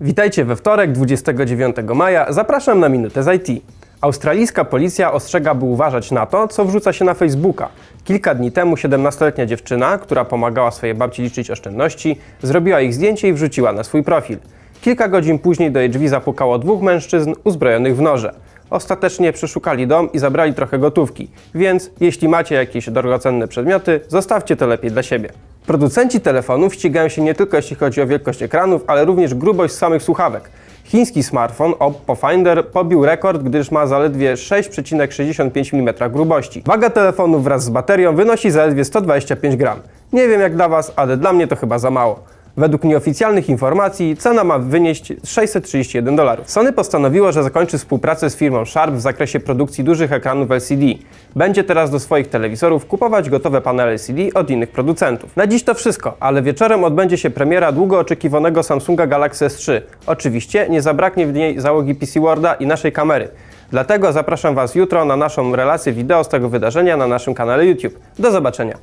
Witajcie we wtorek, 29 maja. Zapraszam na Minutę z IT. Australijska policja ostrzega, by uważać na to, co wrzuca się na Facebooka. Kilka dni temu 17-letnia dziewczyna, która pomagała swojej babci liczyć oszczędności, zrobiła ich zdjęcie i wrzuciła na swój profil. Kilka godzin później do jej drzwi zapukało dwóch mężczyzn uzbrojonych w noże. Ostatecznie przeszukali dom i zabrali trochę gotówki, więc jeśli macie jakieś drogocenne przedmioty, zostawcie to lepiej dla siebie. Producenci telefonów ścigają się nie tylko jeśli chodzi o wielkość ekranów, ale również grubość samych słuchawek. Chiński smartfon Oppo Finder pobił rekord, gdyż ma zaledwie 6,65 mm grubości. Waga telefonu wraz z baterią wynosi zaledwie 125 gram. Nie wiem jak dla Was, ale dla mnie to chyba za mało. Według nieoficjalnych informacji cena ma wynieść 631 dolarów. Sony postanowiło, że zakończy współpracę z firmą Sharp w zakresie produkcji dużych ekranów LCD. Będzie teraz do swoich telewizorów kupować gotowe panele LCD od innych producentów. Na dziś to wszystko, ale wieczorem odbędzie się premiera długo oczekiwanego Samsunga Galaxy S3. Oczywiście nie zabraknie w niej załogi PC Worda i naszej kamery. Dlatego zapraszam Was jutro na naszą relację wideo z tego wydarzenia na naszym kanale YouTube. Do zobaczenia.